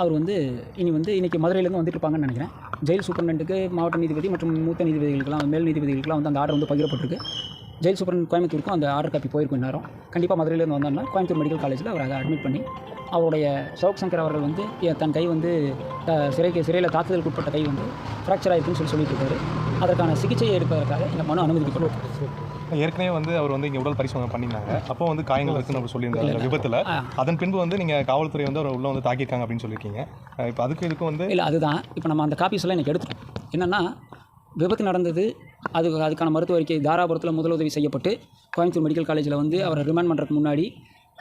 அவர் வந்து இனி வந்து இன்றைக்கி மதுரையிலேருந்து வந்துட்டுருப்பாங்கன்னு நினைக்கிறேன். ஜெயில் சூப்பரண்டுக்கு மாவட்ட நீதிபதி மற்றும் மூத்த நீதிபதிகளுக்கெல்லாம் மேல் நீதிபதிகளுக்கெல்லாம் வந்து அந்த ஆர்டர் வந்து பகிரப்பட்டிருக்கு. ஜெயில் சூப்பரண்ட் கோயம்புத்தூருக்கும் அந்த ஆர்டர் காப்பி போயிருக்கும் நேரம் கண்டிப்பாக மதுரையிலேருந்து வந்தோம்னா கோயம்புத்தூர் மெடிக்கல் காலேஜில் அவர் அதை அட்மிட் பண்ணி அவருடைய சவுக் சங்கர் அவர்கள் வந்து தன் கை வந்து த- சிறைக்கு சிறையில் தாக்குதலுக்கு உட்பட்ட கை வந்து ஃப்ராக்சர் ஆயிருக்குன்னு சொல்லி சொல்லிட்டு இருக்காரு. அதற்கான சிகிச்சையை எடுப்பதற்காக இந்த மனு அனுமதிக்கப்படும். ஏற்கனவே வந்து அவர் வந்து இங்கே உடல் பரிசோதனை பண்ணியிருந்தாங்க. அப்போ வந்து காயங்கள் இருக்குன்னு அவர் சொல்லியிருந்தாரு அந்த விபத்தில். அதன் பின்பு வந்து நீங்கள் காவல்துறை வந்து அவர் உள்ள வந்து தாக்கியிருக்காங்க அப்படின்னு சொல்லியிருக்கீங்க. இப்போ அதுக்கு இதுக்கும் வந்து இல்லை அதுதான். இப்போ நம்ம அந்த காப்பீஸ் எல்லாம் எனக்கு எடுத்துட்டோம். என்னென்னா விபத்து நடந்தது அது அதுக்கான மருத்துவ அறிக்கை தாராபுரத்தில் முதலுதவி செய்யப்பட்டு கோயம்புத்தூர் மெடிக்கல் காலேஜில் வந்து அவரை ரிமாண்ட் பண்ணுறதுக்கு முன்னாடி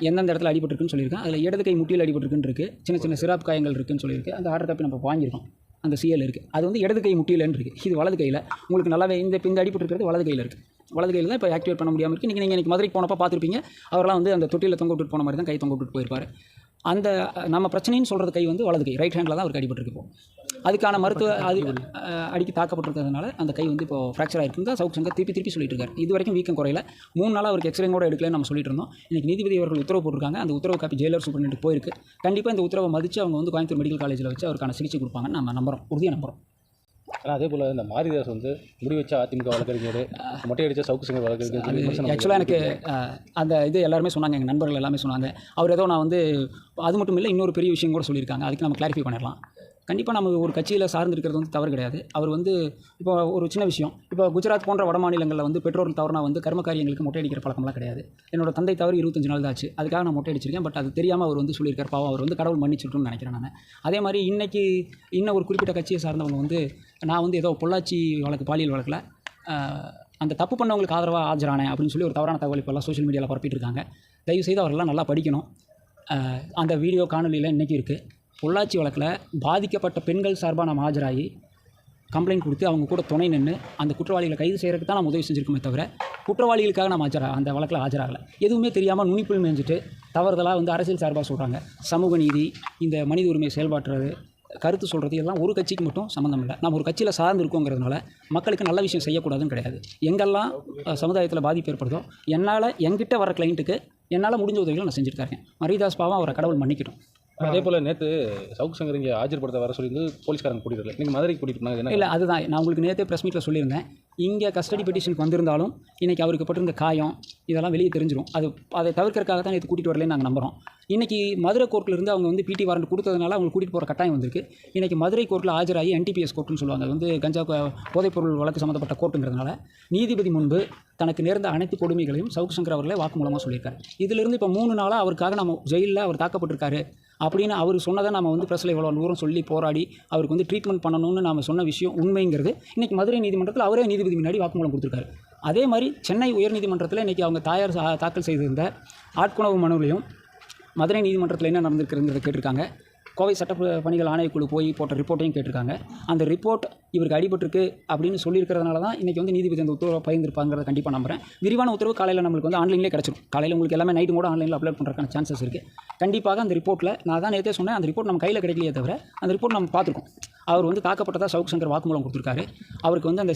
எந்தெந்த இடத்துல அடிபட்டிருக்குன்னு சொல்லியிருக்கேன். அதில் இடது கை முட்டியில் அடிபட்டிருக்குன்னு இருக்குது சின்ன சின்ன சிராப் காயங்கள் இருக்குன்னு சொல்லியிருக்கு. அந்த ஆர்டர் காப்பி நம்ம வாங்கியிருக்கோம். அந்த சிஎல் இருக்குது அது வந்து இடது கை முட்டியிலன்னு இருக்குது இது வலது கையில். உங்களுக்கு நல்லாவே இந்த இந்த அடிபட்டிருக்கிறது வலது கையில் இருக்குது வலது கையில் தான் இப்போ ஆக்டிவேட் பண்ண முடியாமல் இருக்குது நீங்கள் நீங்கள் மதுரைக்கு போனப்போ பார்த்துருப்பீங்க. அவரெல்லாம் வந்து அந்த தொட்டியில் தொங்க விட்டுட்டு போன மாதிரி தான் கை தொங்க விட்டுட்டு போயிருப்பார். அந்த நம்ம பிரச்சனைன்னு சொல்கிறது கை வந்து வலது கை ரைட் ஹேண்டில் தான் அவருக்கு அடிபட்டிருக்கு இப்போ. அதுக்கான மருத்துவ அது அடிக்கி தாக்கப்பட்டிருக்கிறதுனால அந்த கை வந்து இப்போ ஃப்ராக்சர் தான் சவுக் சங்கர் திருப்பி திருப்பி சொல்லிட்டு இருக்காரு. இது வரைக்கும் வீக்கம் குறையல. மூணு நாளாக அவருக்கு எக்ஸ்ரே கூட எடுக்கலன்னு நம்ம சொல்லிட்டு இருந்தோம். இன்னைக்கு நீதிபதி அவர்கள் உத்தரவு போட்டிருக்காங்க. அந்த உத்தரவு காப்பி ஜெயிலர் சூப்பரண்ட் போயிருக்கு. கண்டிப்பாக இந்த உத்தரவை மதித்து அவங்க வந்து கோயம்புத்தூர் மெடிக்கல் காலேஜில் வச்சு அவருக்கான சிகிச்சை கொடுப்பாங்கன்னு நம்ம நம்புறோம். உறுதியாக நம்புறோம். ஆனால் அதே போல் இந்த மாரிதாஸ் வந்து முடி வச்ச அதிமுக வழக்கறிஞர் மொட்டை அடிச்ச சவுக்கு சங்கர் வழக்கறிஞர் ஆக்சுவலாக எனக்கு அந்த இது எல்லாருமே சொன்னாங்க எங்கள் நண்பர்கள் எல்லாமே சொன்னாங்க. அவர் ஏதோ நான் வந்து அது மட்டும் இல்லை இன்னொரு பெரிய விஷயம் கூட சொல்லியிருக்காங்க. அதுக்கு நம்ம கிளாரிஃபை பண்ணிடலாம். கண்டிப்பாக நம்ம ஒரு கட்சியில் சார்ந்திருக்கிறது வந்து தவறு கிடையாது. அவர் வந்து இப்போ ஒரு சின்ன விஷயம். இப்போ குஜராத் போன்ற வட மாநிலங்களில் வந்து பெற்றோர்கள் தவறுனா வந்து கர்ம காரியங்களுக்கு மொட்டை அடிக்கிற பழக்கம்லாம் கிடையாது. என்னோட தந்தை தவறு இருபத்தஞ்சு நாள் தான் ஆச்சு. அதுக்காக நான் மொட்டை அடிச்சிருக்கேன் பட் அது தெரியாமல் அவர் வந்து சொல்லியிருக்கார். பாவம் அவர் வந்து கடவுள் மன்னிச்சிட்டுன்னு நினைக்கிறேன் நான். அதே மாதிரி இன்றைக்கி இன்னும் ஒரு குறிப்பிட்ட கட்சியை சார்ந்தவங்க வந்து நான் வந்து ஏதோ பொள்ளாச்சி வழக்கு பாலியல் வழக்கில் அந்த தப்பு பண்ணவங்களுக்கு ஆதரவாக ஆஜரானேன் அப்படின்னு சொல்லி ஒரு தவறான தகவல் இப்போல்லாம் சோஷியல் மீடியாவில் பரப்பிட்டு இருக்காங்க. தயவுசெய்து அவரெல்லாம் நல்லா படிக்கணும். அந்த வீடியோ காணொலியில் இன்றைக்கி இருக்குது பொள்ளாச்சி வழக்கில் பாதிக்கப்பட்ட பெண்கள் சார்பாக நாம் ஆஜராகி கம்ப்ளைண்ட் கொடுத்து அவங்க கூட துணை நின்று அந்த குற்றவாளிகளை கைது செய்கிறதுக்கு தான் நம்ம உதவி செஞ்சுருக்கோமே தவிர குற்றவாளிகளுக்காக நம்ம ஆஜரா அந்த வழக்கில் ஆஜராகலை. எதுவுமே தெரியாமல் நுனிப்புள் மேய்ஞ்சிட்டு தவறுதலாக வந்து அரசியல் சார்பாக சொல்கிறாங்க சமூக நீதி இந்த மனித உரிமை செயல்பாட்டுறது கருத்து சொல்கிறது எல்லாம் ஒரு கட்சிக்கு மட்டும் சம்மந்தம் இல்லை. நம்ம ஒரு கட்சியில் சார்ந்து இருக்கோங்கிறதுனால மக்களுக்கு நல்ல விஷயம் செய்யக்கூடாதுன்னு கிடையாது. எங்கெல்லாம் சமுதாயத்தில் பாதிப்பு ஏற்படுதோ என்னால் என்கிட்ட வர கிளைண்ட்டுக்கு என்னால் முடிஞ்ச உதவிகளை நான் செஞ்சுருக்காருங்க மரிதாஸ் பாவம் அவரை கடவுள் மன்னிக்கட்டும். அதே போல் நேற்று சவுக்கு சங்கர் இங்கே ஆஜர்படுத்த வர சொல்லி போலீஸ்காரங்க கூட்டிட்டு நீங்கள் மதுரைக்கு கூட்டிட்டு போனாங்க. என்ன இல்லை அதுதான். நான் உங்களுக்கு நேற்றே ப்ரெஸ் மீட்டில் சொல்லியிருந்தேன். இங்கே கஸ்டடி பெட்டிஷனுக்கு வந்திருந்தாலும் இன்றைக்கி அவருக்கு பட்டிருந்த காயம் இதெல்லாம் வெளியே தெரிஞ்சிடும் அது அதை தவிர்க்கறதுக்காக தான் நேற்று கூட்டிகிட்டு வரலன்னு நாங்கள் நம்புகிறோம் இன்றைக்கி மதுரை கோர்ட்டில் இருந்து அவங்க வந்து பிடி வாரண்ட் கொடுத்ததுனால அவங்க கூட்டிகிட்டு போகிற கட்டாயம் வந்திருக்கு. இன்றைக்கி மதுரை கோர்ட்டில் ஆஜராகி என்டிபிஎஸ் கோர்ட்டுன்னு சொல்லுவாங்க. அது வந்து கஞ்சா போதைப்பொருள் வழக்கு சம்மந்தப்பட்ட கோர்ட்டுங்கிறதுனால நீதிபதி முன்பு தனக்கு நேர்ந்த அனைத்து கொடுமைகளையும் சவுக் சங்கர் அவர்களே வாக்குமூலமாக சொல்லியிருக்காரு. இதிலிருந்து இப்போ மூணு நாளாக அவருக்காக நம்ம ஜெயிலில் அவர் தாக்கப்பட்டிருக்காரு. அப்படின்னு அவர் சொன்னதை நம்ம வந்து ப்ரெஸ்ஸில் இவ்வளோ தூரம் சொல்லி போராடி அவருக்கு வந்து ட்ரீட்மெண்ட் பண்ணணும்னு நம்ம சொன்ன விஷயம் உண்மைங்கிறது. இன்றைக்கி மதுரை நீதிமன்றத்தில் அவரே நீதிபதி முன்னாடி வாக்குமூலம் கொடுத்துருக்காரு. அதே மாதிரி சென்னை உயர்நீதிமன்றத்தில் இன்றைக்கி அவங்க தாயார் சா- தாக்கல் செய்திருந்த ஆட்கொணவு மனுவிலையும் மதுரை நீதிமன்றத்தில் என்ன நடந்திருக்குங்கிறத கேட்டிருக்காங்க. கோவை சட்ட பணிகள் ஆணையக்குழு போய் போட்ட ரிப்போர்ட்டையும் கேட்டிருக்காங்க. அந்த ரிப்போர்ட் இவருக்கு அடிபட்டிருக்கு அப்படின்னு சொல்லியிருக்கிறதுனால தான் இன்றைக்கி வந்து நீதிபதி அந்த உத்தரவை பகிர்ந்திருப்பாங்கிறத கண்டிப்பாக நம்புகிறேன் விரிவான உத்தரவு காலையில் நம்மளுக்கு வந்து ஆன்லைன்லேயே கிடச்சிடும் காலையில் உங்களுக்கு எல்லாமே நைட்டு கூட ஆன்லைனில் அப்லோட் பண்ணுறதுக்கான சான்சஸ் இருக்குது கண்டிப்பாக அந்த ரிப்போர்ட்டில் நான் தான் நேற்றே சொன்னேன் அந்த ரிப்போர்ட் நம்ம கையில் கிடைக்கலையே தவிர அந்த ரிப்போர்ட் நம்ம பார்த்துருக்கோம். அவர் வந்து தாக்கப்பட்டதாக சவுக் சங்கர் வாக்குமூலம் கொடுத்துருக்காரு. அவருக்கு வந்து அந்த